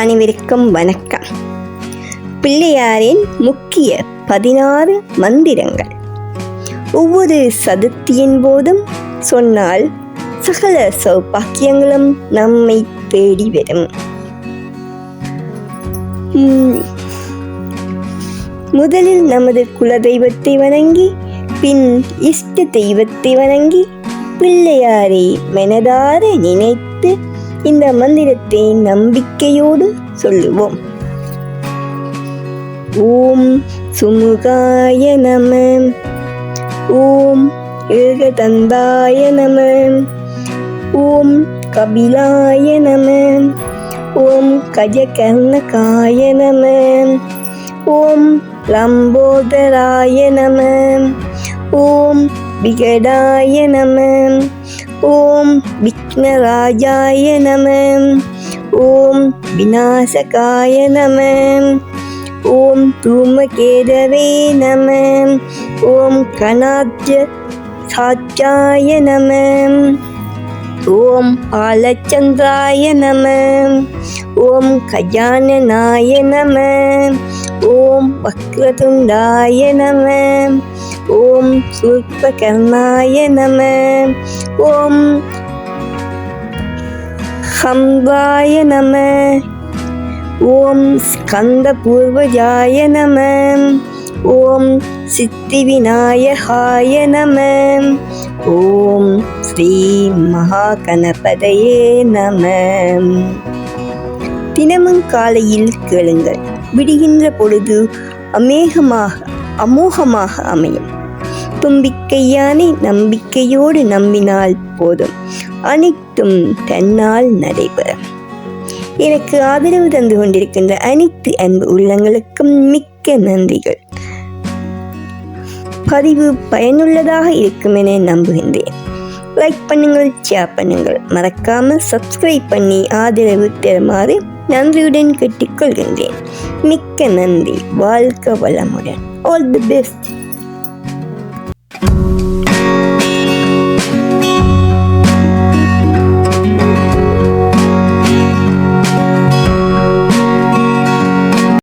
அனைவருக்கும் வணக்கம். பிள்ளையாரின் முக்கிய பதினாறு மந்திரங்கள். ஒவ்வொரு சதுர்த்தியின் போதும் சொன்னால் சகல சௌபாக்கியங்களும் நம்மை தேடி வரும். முதலில் நமது குலதெய்வத்தை வணங்கி பின் இஷ்ட தெய்வத்தை வணங்கி பிள்ளையாரை மனதார நினைத்து இந்த மந்திரத்தை நம்பிக்கையோடு சொல்லுவோம். ஓம் சுமுகாய நம. ஓம் ஏகதந்தாய நம. ஓம் கபிலாய நம. ஓம் கஜகர்ணகாய நம. ஓம் லம்போதராய நம. ஓம் விகடாய நம. ஓம் விக்னராஜாய நம. ஓம் விநாசகாய நம. ஓம் தூமகேதவே நம. ஓம் கணாப்ஜ சாட்சாய நம. ஓம் பாலச்சந்திராய நம. ஓம் கஜானனாய நம. ஓம் வக்ரதுண்டாய நம. ஓம் சூர்பகர்ணாய நம. ஓம் ஹம்பாய நம. ஓம் ஸ்கந்தபூர்வஜாய நம. ஓம் சித்திவிநாயகாய நம. ஓம் ஸ்ரீ மகாகணபதையே நம. தினமும் காலையில் கேளுங்கள். விடுகின்ற பொழுது அமேகமாக அமோகமாக அமையும். தும்பிக்கையானை நம்பிக்கையோடு நம்பினால் போதும். அனைத்தும் தன்னால் நடைபெறும் எனக்கு ஆதரவு தந்து கொண்டிருக்கின்ற அனைத்து அன்பு உள்ளங்களுக்கும் மிக்க நன்றிகள். பதிவு பயனுள்ளதாக இருக்கும் என நம்புகின்றேன். லைக் பண்ணுங்கள் ஷேர் பண்ணுங்கள். மறக்காமல் சப்ஸ்கிரைப் பண்ணி ஆதரவு தருமாறு நன்றியுடன் கேட்டுக்கொள்கின்றேன். மிக்க நன்றி. வாழ்க வளமுடன். All the best.